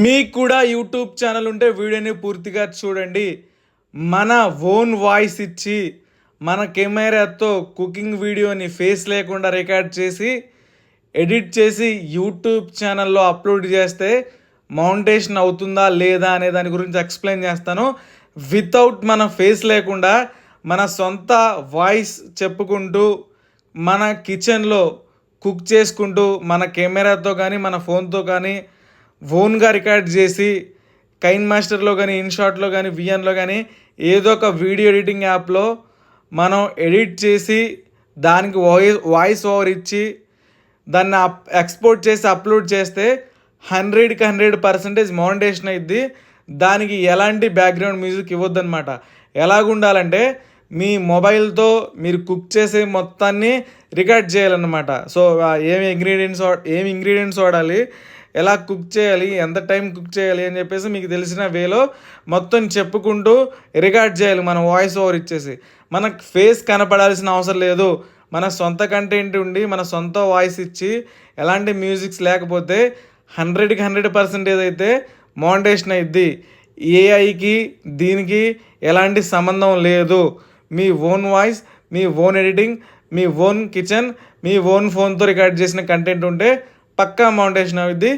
మీకు కూడా YouTube channel ఉంటే వీడియోని పూర్తిగా చూడండి. మన ఓన్ వాయిస్ ఇచ్చి మన కెమెరాతో కుకింగ్ వీడియోని ఫేస్ లేకుండా రికార్డ్ చేసి ఎడిట్ చేసి యూట్యూబ్ ఛానల్లో అప్లోడ్ చేస్తే మౌంటేషన్ అవుతుందా లేదా అనే దాని గురించి ఎక్స్ప్లెయిన్ చేస్తాను. వితౌట్ మన ఫేస్ లేకుండా మన సొంత వాయిస్ చెప్పుకుంటూ మన కిచెన్లో కుక్ చేసుకుంటూ మన కెమెరాతో కానీ మన ఫోన్తో కానీ ఓన్గా రికార్డ్ చేసి కైన్ మాస్టర్లో కానీ ఇన్షాట్లో కానీ విఎన్లో కానీ ఏదో ఒక వీడియో ఎడిటింగ్ యాప్లో మనం ఎడిట్ చేసి దానికి వాయిస్ వాయిస్ ఓవర్ ఇచ్చి దాన్ని అప్ ఎక్స్పోర్ట్ చేసి అప్లోడ్ చేస్తే హండ్రెడ్కి హండ్రెడ్ పర్సెంటేజ్ మౌంటేషన్ అయింది దానికి ఎలాంటి బ్యాక్గ్రౌండ్ మ్యూజిక్ ఇవ్వద్దనమాట ఎలాగుండాలంటే మీ మొబైల్తో మీరు కుక్ చేసే మొత్తాన్ని రికార్డ్ చేయాలన్నమాట. సో ఏమి ఇంగ్రీడియంట్స్ ఏమి ఇంగ్రీడియంట్స్ వాడాలి ఎలా కుక్ చేయాలి ఎంత టైం కుక్ చేయాలి అని చెప్పేసి మీకు తెలిసిన వేలో మొత్తం చెప్పుకుంటూ రికార్డ్ చేయాలి మన వాయిస్ ఓవర్ ఇచ్చేసి. మనకు ఫేస్ కనపడాల్సిన అవసరం లేదు. మన సొంత కంటెంట్ ఉండి మన సొంత వాయిస్ ఇచ్చి ఎలాంటి మ్యూజిక్స్ లేకపోతే హండ్రెడ్కి హండ్రెడ్ పర్సెంటేజ్ అయితే మౌంటేషన్ అయింది ఏఐకి దీనికి ఎలాంటి సంబంధం లేదు. మీ ఓన్ వాయిస్ మీ ఓన్ ఎడిటింగ్ మీ ఓన్ కిచెన్ మీ ఓన్ ఫోన్తో రికార్డ్ చేసిన కంటెంట్ ఉంటే పక్కా మౌంటేషన్ అవుద్ది.